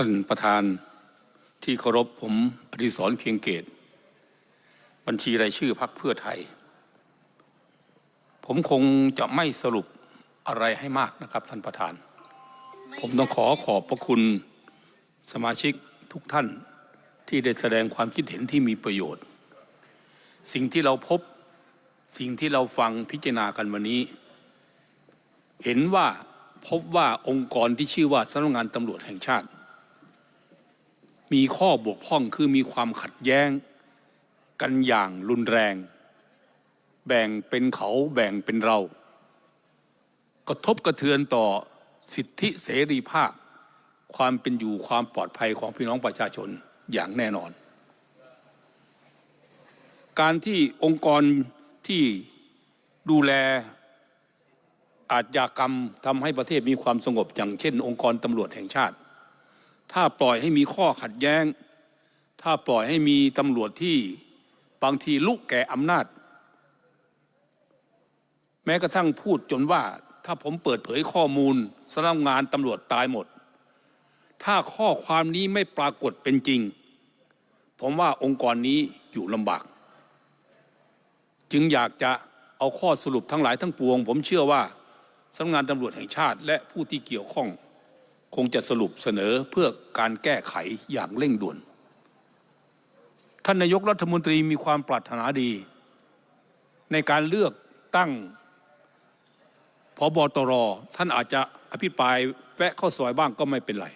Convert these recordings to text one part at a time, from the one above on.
ท่านประธานที่เคารพผมอดิศรเพียงเกต บัญชีรายชื่อพักเพื่อไทย ผมคงจะไม่สรุปอะไรให้มากนะครับท่านประธาน ผมต้องขอขอบพระคุณสมาชิกทุกท่านที่ได้แสดงความคิดเห็นที่มีประโยชน์ สิ่งที่เราพบสิ่งที่เราฟังพิจารณากันวันนี้ เห็นว่าพบว่าองค์กรที่ชื่อว่าสำนักงานตำรวจแห่งชาติ มีข้อบกพร่องคือมีความขัดแย้ง กันอย่างรุนแรง แบ่งเป็นเขาแบ่งเป็นเรา กระทบกระเทือนต่อสิทธิเสรีภาพ ความเป็นอยู่ความปลอดภัยของพี่น้องประชาชนอย่างแน่นอน การที่องค์กรที่ดูแลอาชญากรรมทำให้ประเทศมีความสงบอย่างเช่น องค์กรตำรวจแห่งชาติ ถ้าปล่อยให้มีข้อขัดแย้ง ถ้าปล่อยให้มีตำรวจที่บางทีลุกแก่อำนาจ แม้กระทั่งพูดจนว่า ถ้าผมเปิดเผยข้อมูลสำนักงานตำรวจตายหมด ถ้าข้อความนี้ไม่ปรากฏเป็นจริง ผมว่าองค์กรนี้อยู่ลำบาก จึงอยากจะเอาข้อสรุปทั้งหลายทั้งปวง ผมเชื่อว่าสำนักงานตำรวจแห่งชาติ และผู้ที่เกี่ยวข้อง คงจะสรุปเสนอเพื่อการแก้ไขอย่างเร่งด่วน ท่านนายกรัฐมนตรีมีความปรารถนาดี ในการเลือกตั้งพบตรท่านอาจจะอภิปรายแวะเข้าซอยบ้างก็ไม่เป็นไร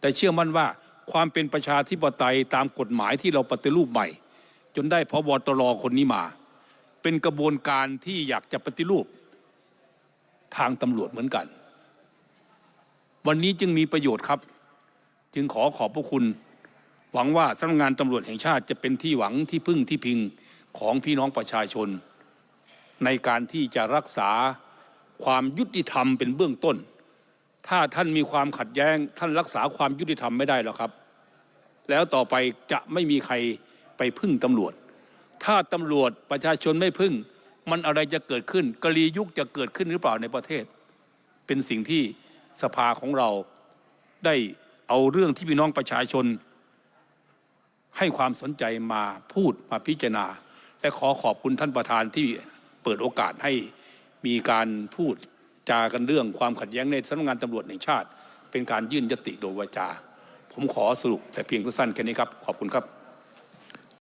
แต่เชื่อมั่นว่าความเป็นประชาธิปไตยตามกฎหมายที่เราปฏิรูปใหม่ จนได้พบตรคนนี้มา เป็นกระบวนการที่อยากจะปฏิรูปทางตำรวจเหมือนกัน วันนี้จึงมีประโยชน์ครับ จึงขอขอบพระคุณ หวังว่าสำนักงานตำรวจแห่งชาติจะเป็นที่หวังที่พึ่งที่พิงของพี่น้องประชาชน ในการที่จะรักษาความยุติธรรมเป็นเบื้องต้น ถ้าท่านมีความขัดแย้ง ท่านรักษาความยุติธรรมไม่ได้หรอกครับ แล้วต่อไปจะไม่มีใครไปพึ่งตำรวจ ถ้าตำรวจประชาชนไม่พึ่ง มันอะไรจะเกิดขึ้นกะลียุคจะเกิดขึ้นหรือเปล่าในประเทศ เป็นสิ่งที่ สภาของเราได้เอาเรื่องที่พี่น้องประชาชน ให้ความสนใจมาพูดมาพิจารณา และขอขอบคุณท่านประธานที่เปิดโอกาสให้มีการพูดจากันเรื่องความขัดแย้งในสำนักงานตำรวจแห่งชาติ เป็นการยื่นยติโดยวาจา ผมขอสรุปแต่เพียงสั้นแค่นี้ครับ ขอบคุณครับ